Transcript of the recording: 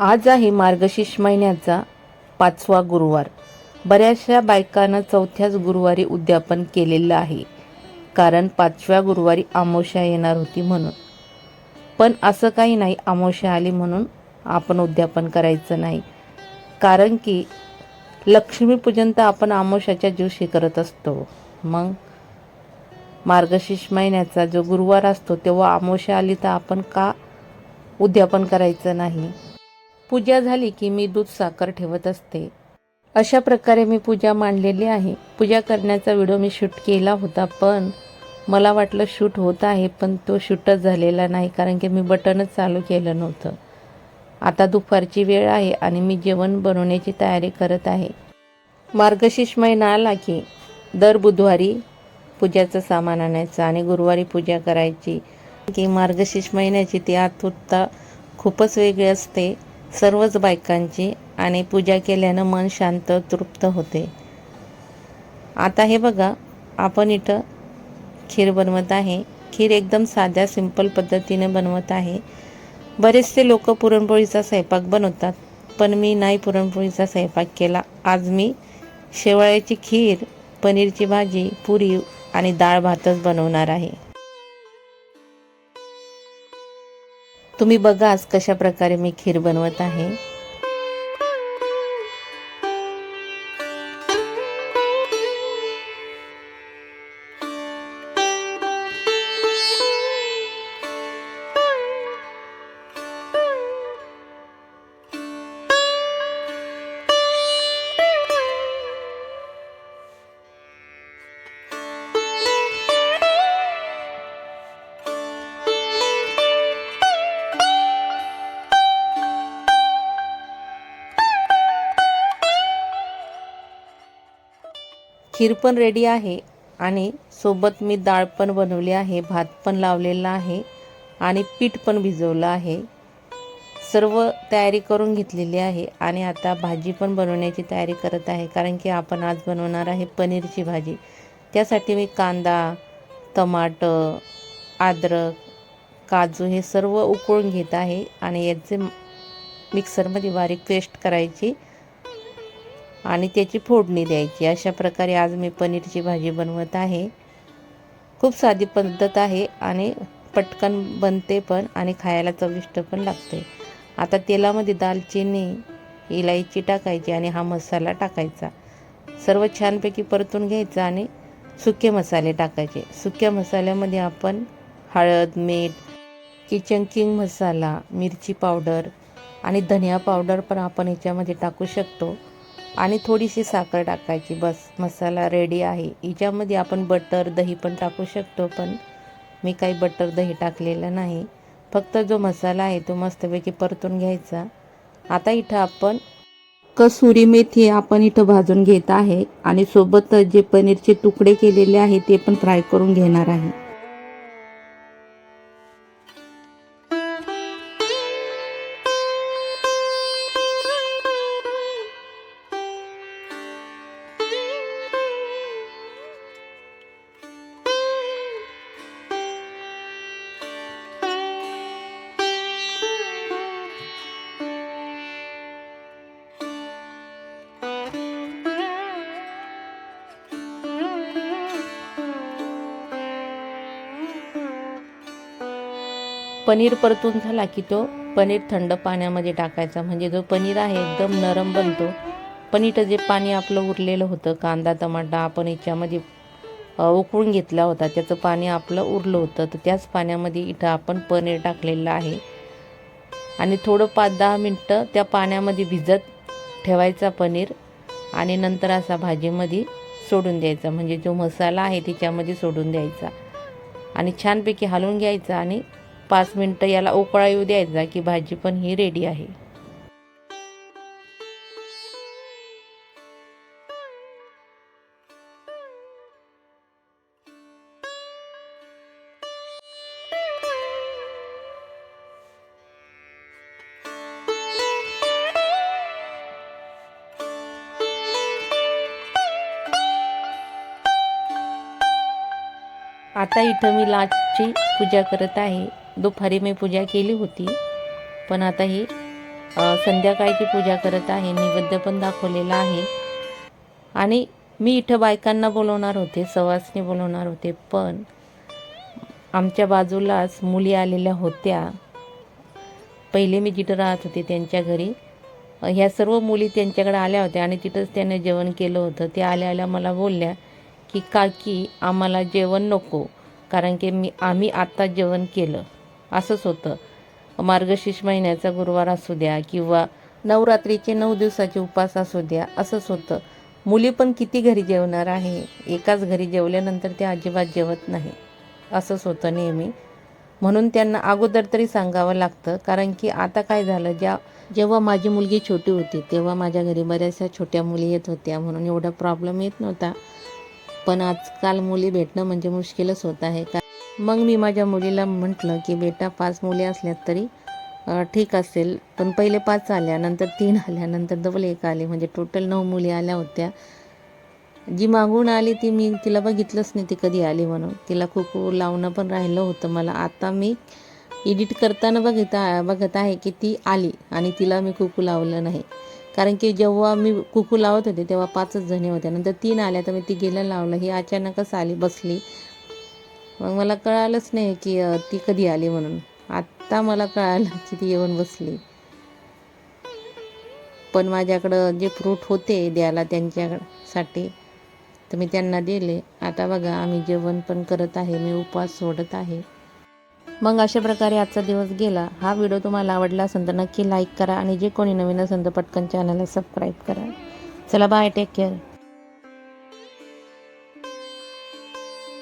आज आहे मार्गशीर्ष महिन्याचा पाचवा गुरुवार. बऱ्याचशा बायकांना चौथ्याच गुरुवारी उद्यापन केलेलं आहे. कारण पाचव्या गुरुवारी आमोशा येणार होती म्हणून. पण असं काही नाही आमोशा आली म्हणून आपण उद्यापन करायचं नाही. कारण की लक्ष्मीपूजन तर आपण आमोशाच्या दिवशी करत असतो. मग मार्गशीर्ष महिन्याचा जो गुरुवार असतो तेव्हा आमोशा आली तर आपण का उद्यापन करायचं नाही? पूजा झाली की मी दूध साखर ठेवत असते. अशा प्रकारे मी पूजा मांडलेली आहे. पूजा करण्याचा व्हिडिओ मी शूट केला होता पण मला वाटलं शूट होत आहे पण तो शूटच झालेला नाही कारण की मी बटनच चालू केलं नव्हतं. आता दुपारची वेळ आहे आणि मी जेवण बनवण्याची तयारी करत आहे. मार्गशीर्ष महिना आला की दर बुधवारी पूजाचं सामान आणायचं आणि गुरुवारी पूजा करायची. की मार्गशीर्ष महिन्याची ती आतुरता खूपच वेगळी असते. सर्वच बायकांची आणि पूजा केल्यानं मन शांत तृप्त होते. आता हे बघा आपण इथं खीर बनवत आहे. खीर एकदम साध्या सिंपल पद्धतीने बनवत आहे. बरेचसे लोक पुरणपोळीचा स्वयंपाक बनवतात पण मी नाही पुरणपोळीचा स्वयंपाक केला. आज मी शेवळ्याची खीर पनीरची भाजी पुरी आणि डाळ भातच बनवणार आहे. तुम्ही बघा आज कशा प्रकारे मी खीर बनवत आहे. खीर पण रेडी आहे आणि सोबत मी डाळ पण बनवली आहे भात पण लावलेला आहे आणि पीठ पण भिजवलं आहे. सर्व तयारी करून घेतलेली आहे आणि आता भाजी पण बनवण्याची तयारी करत आहे कारण की आपण आज बनवणार आहे पनीरची भाजी. त्यासाठी मी कांदा टमाटर अद्रक काजू हे सर्व उकळून घेत आहे आणि याचे मिक्सरमध्ये बारीक पेस्ट करायची आणि त्याची फोडणी द्यायची. अशा प्रकारे आज मी पनीरची भाजी बनवत आहे. खूप साधी पद्धत आहे आणि पटकन बनते पण आणि खायला चविष्ट पण लागते. आता तेलामध्ये दालचिनी इलायची टाकायची आणि हा मसाला टाकायचा. सर्व छानपैकी परतून घ्यायचा आणि सुके मसाले टाकायचे. सुक्या मसाल्यामध्ये आपण हळद मीठ किचन किंग मसाला मिरची पावडर आणि धनिया पावडर पण आपण याच्यामध्ये टाकू शकतो. आणि थोडीशी साखर टाकायची बस. मसाला रेडी आहे. हिच्यामध्ये आपण बटर दही पण टाकू शकतो पण मी काही बटर दही टाकलेलं नाही. फक्त जो मसाला आहे तो मस्तपैकी परतून घ्यायचा. आता इथं आपण कसुरी मेथी आपण इथं भाजून घेत आहे आणि सोबत जे पनीरचे तुकडे केलेले आहे ते पण फ्राय करून घेणार आहे. पनीर परतून झाला की तो पनीर थंड पाण्यामध्ये टाकायचा. म्हणजे जो पनीर आहे एकदम नरम बनतो. पण इथं जे पाणी आपलं उरलेलं होतं कांदा टमाटा आपण याच्यामध्ये उकळून घेतला होता. त्याचं पाणी आपलं उरलं होतं. तर त्याच पाण्यामध्ये इथं आपण पनीर टाकलेलं आहे. आणि थोडं पाच दहा मिनटं त्या पाण्यामध्ये भिजत ठेवायचा पनीर आणि नंतर असा भाजीमध्ये सोडून द्यायचा. म्हणजे जो मसाला आहे त्याच्यामध्ये सोडून द्यायचा. आणि छानपैकी हलवून घ्यायचा आणि पाच मिनटं याला उकळा येऊ द्यायचा की भाजी पण ही रेडी आहे. आता इथं मी लाचची पूजा करत आहे. दुपारी मी पूजा केली होती. पण आता ही संध्याकाळची पूजा करत आहे नैवेद्य पण दाखवलेला आहे. आणि मी इथं बायकांना बोलवणार होते सवासनी बोलवणार होते पण आमच्या बाजूलाच मुली आलेल्या होत्या. पहिले मी जिथं राहत होते त्यांच्या घरी. ह्या सर्व मुली त्यांच्याकडे आल्या होत्या आणि तिथंच त्याने जेवण केलं होतं. ते आल्या आल्या मला बोलल्या की काकी आम्हाला जेवण नको कारण की मी आम्ही आत्ता जेवण केलं. असंच होतं. मार्गशीर्ष महिन्याचा गुरुवार असू द्या किंवा नवरात्रीचे नऊ दिवसाचे उपवास असू द्या असंच होतं. मुली पण किती घरी जेवणार आहे? एकाच घरी जेवल्यानंतर ते अजिबात जेवत नाही. असंच होतं नेहमी. म्हणून त्यांना अगोदर तरी सांगावं लागतं कारण की आता काय झालं ज्या जेव्हा माझी मुलगी छोटी होती तेव्हा माझ्या घरी बऱ्याचशा छोट्या मुली येत होत्या म्हणून एवढा प्रॉब्लेम येत नव्हता. पण आजकाल मुली भेटणं म्हणजे मुश्किलच होत आहे का मग मी माझ्या मुलीला म्हटलं की बेटा पाच मुली असल्यात तरी ठीक असेल पण पहिले पाच आल्या नंतर तीन आल्या नंतर डबल एक आली. म्हणजे टोटल नऊ मुली आल्या होत्या. जी मागून आली ती मी तिला बघितलंच नाही ती कधी आली म्हणून. तिला कुकू लावणं पण राहिलं होतं मला. आता मी एडिट करताना बघत बघत आहे की ती आली आणि तिला मी कुकू लावलं नाही. कारण की जेव्हा मी कुकू लावत होते तेव्हा पाचच जणी होत्या. नंतर तीन आल्या तर मी ती गेलं लावलं. ही अचानकच आली बसली. मग मला कळालंच नाही की ती कधी आली म्हणून. आत्ता मला कळालं की ती येऊन बसली. पण माझ्याकडं जे फ्रूट होते द्यायला त्यांच्यासाठी तर मी त्यांना दिले. आता बघा आम्ही जेवण पण करत आहे मी उपवास सोडत आहे. मग अशा प्रकारे आजचा दिवस गेला. हा व्हिडिओ तुम्हाला आवडला असेल तर नक्की लाईक करा आणि जे कोणी नवीन असेल तर पटकन चॅनलला सबस्क्राईब करा. चला बाय टेक केअर